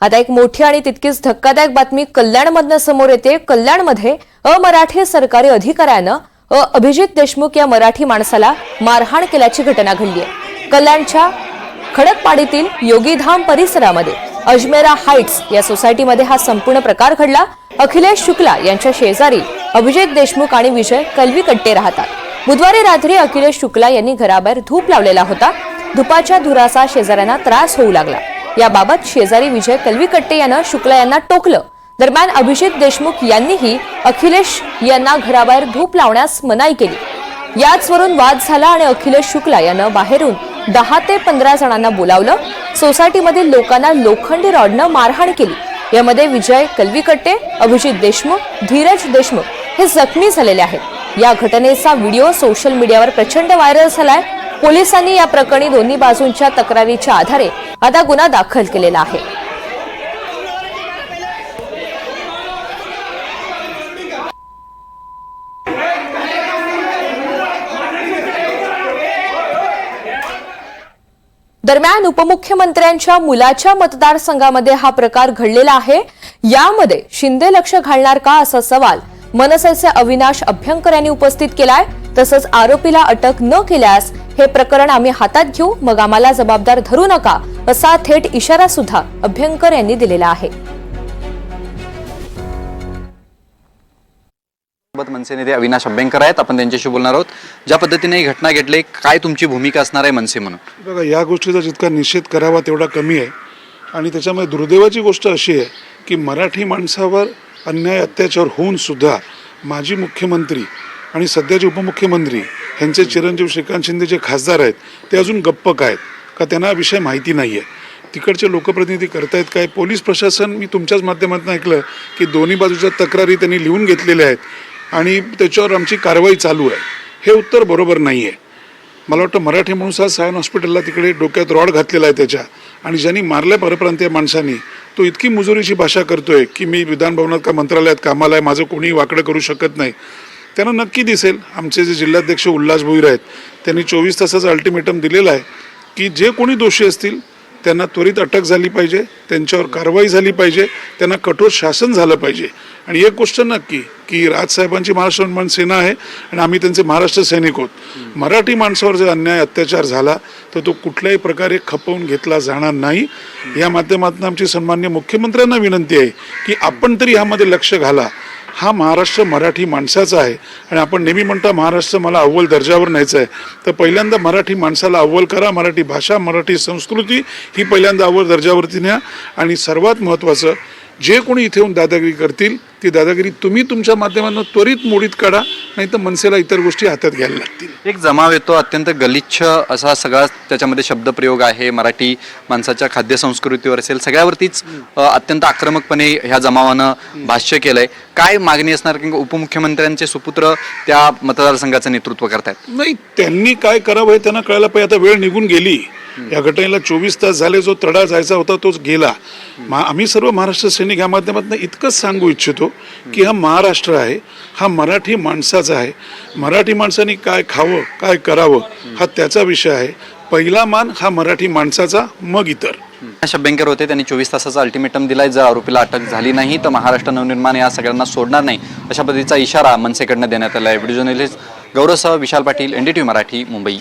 आता एक मोठी आणि तितकीच धक्कादायक बातमी कल्याणमधनं समोर येते. कल्याणमध्ये अमराठी सरकारी अधिकाऱ्यानं अ अभिजित देशमुख या मराठी माणसाला मारहाण केल्याची घटना घडली आहे. कल्याणच्या खडकपाडीतील योगीधाम परिसरामध्ये अजमेरा हाईट्स या सोसायटीमध्ये हा संपूर्ण प्रकार घडला. अखिलेश शुक्ला यांच्या शेजारी अभिजित देशमुख आणि विजय कलवीकट्टे राहतात. बुधवारी रात्री अखिलेश शुक्ला यांनी घराबाहेर धूप लावलेला होता. धुपाच्या धुराचा शेजाऱ्यांना त्रास होऊ लागला. याबाबत शेजारी विजय कलवीकट्टे यानं शुक्ला यांना टोकलं. दरम्यान अभिजित देशमुख यांनीही अखिलेश यांना घराबाहेर धूप लावण्यास मनाई केली. याचवरून वाद झाला आणि अखिलेश शुक्ला यानं बाहेरून दहा ते पंधरा जणांना बोलावलं. सोसायटीमधील लोकांना लोखंडी रॉडनं मारहाण केली. यामध्ये विजय कलवीकट्टे अभिजित देशमुख धीरज देशमुख हे जखमी झालेले आहेत. या घटनेचा व्हिडिओ सोशल मीडियावर प्रचंड व्हायरल झालाय. पोलिसांनी या प्रकरणी दोन्ही बाजूंच्या तक्रारीच्या आधारे आता गुन्हा दाखल केलेला आहे. दरम्यान उपमुख्यमंत्र्यांच्या मुलाच्या मतदारसंघामध्ये हा प्रकार घडलेला आहे. यामध्ये शिंदे लक्ष घालणार का असा सवाल मनसेचे अविनाश अभ्यंकर यांनी उपस्थित केलाय. तसंच आरोपीला अटक न केल्यास हे प्रकरण आम्ही हातात घेऊ मग आम्हाला जबाबदार धरू नका असा थेट इशारा सुद्धा अभ्यंकर यांनी दिलेला आहे. मनसे नेते अविनाश अभ्यंकर आहेत. आपण त्यांच्याशी बोलणार आहोत. ज्या पद्धतीने ही घटना घडली काय तुमची भूमिका असणार आहे मनसे म्हणून? बघा या गोष्टीचा जितका निषेध करावा तेवढा कमी आहे. आणि त्याच्यामध्ये दुर्दैवाची गोष्ट अशी आहे की मराठी माणसावर अन्याय अत्याचार होऊन सुद्धा माजी मुख्यमंत्री आणि सध्याचे उपमुख्यमंत्री ह्यांचे चिरंजीव श्रीकांत शिंदे जे खासदार आहेत ते अजून गप्प काय का त्यांना विषय माहिती नाही आहे तिकडचे लोकप्रतिनिधी करतायत काय? पोलीस प्रशासन मी तुमच्याच माध्यमातून ऐकलं की दोन्ही बाजूच्या तक्रारी त्यांनी लिहून घेतलेल्या आहेत आणि त्याच्यावर आमची कारवाई चालू आहे. हे उत्तर बरोबर नाही आहे मला वाटतं मराठी माणूस हा सायन हॉस्पिटलला तिकडे डोक्यात रॉड घातलेला आहे त्याच्या आणि ज्यांनी मारल्या परप्रांतीय माणसांनी तो इतकी मुजुरीची भाषा करतोय की मी विधानभवनात का मंत्रालयात कामाला आहे माझं कोणीही वाकडं करू शकत नाही. त्यांना नक्की दिसेल. आमचे जे जिल्हाध्यक्ष उल्हास भोईर आहेत त्यांनी चोवीस तासाचं अल्टिमेटम दिलेलं आहे की जे कोणी दोषी असतील त्यांना त्वरित अटक झाली पाहिजे त्यांच्यावर कारवाई झाली पाहिजे त्यांना कठोर शासन झालं पाहिजे. आणि एक गोष्ट नक्की की राजसाहेबांची महाराष्ट्र निर्माण सेना आहे आणि आम्ही त्यांचे महाराष्ट्र सैनिक आहोत. मराठी माणसावर जर अन्याय अत्याचार झाला तर तो कुठल्याही प्रकारे खपवून घेतला जाणार नाही. या माध्यमातून आमची सन्मान्य मुख्यमंत्र्यांना विनंती आहे की आपण तरी ह्यामध्ये लक्ष घाला. हा महाराष्ट्र मराठी माणसाचा आहे. आणि आपण नेहमी म्हणता महाराष्ट्र मला अव्वल दर्जावर न्यायचं आहे. तर पहिल्यांदा मराठी माणसाला अव्वल करा. मराठी भाषा मराठी संस्कृती ही पहिल्यांदा अव्वल दर्जावरती न्या. आणि सर्वात महत्त्वाचं जे कोणी इथे येऊन दादागिरी करतील ती दादागिरी तुम्ही तुमच्या माध्यमातून त्वरित मोडीत काढा नाही तर मनसेला इतर गोष्टी हातात घ्यायला लागतील. एक जमाव येतो अत्यंत गलिच्छ असा सगळा त्याच्यामध्ये शब्दप्रयोग आहे मराठी माणसाच्या खाद्य संस्कृतीवर असेल सगळ्यावरतीच अत्यंत आक्रमकपणे ह्या जमावानं भाष्य केलंय. काय मागणी असणार की उपमुख्यमंत्र्यांचे सुपुत्र त्या मतदारसंघाचं नेतृत्व करतायत? नाही त्यांनी काय करावं हे त्यांना कळायला पाहिजे. आता वेळ निघून गेली. या घटनेला चोवीस तास झाले जो तडा जायचा होता तोच गेला. आम्ही सर्व महाराष्ट्र सैनिक या माध्यमातून इतकंच सांगू इच्छितो की हा महाराष्ट्र आहे हा मराठी माणसाचा आहे. मराठी माणसाने काय खावं काय करावं हा त्याचा विषय आहे. पहिला मान हा मराठी माणसाचा मग इतर. शब्यंकर होते त्यांनी चोवीस तासाचा अल्टिमेटम दिलाय. जर आरोपीला अटक झाली नाही तर महाराष्ट्र नवनिर्माण या सगळ्यांना सोडणार नाही. अशा पद्धतीचा इशारा मनसेकडनं देण्यात आला आहे व्हिडिओ जर्नलिस्ट गौरवसह विशाल पाटील एनडीटीव्ही मराठी मुंबई.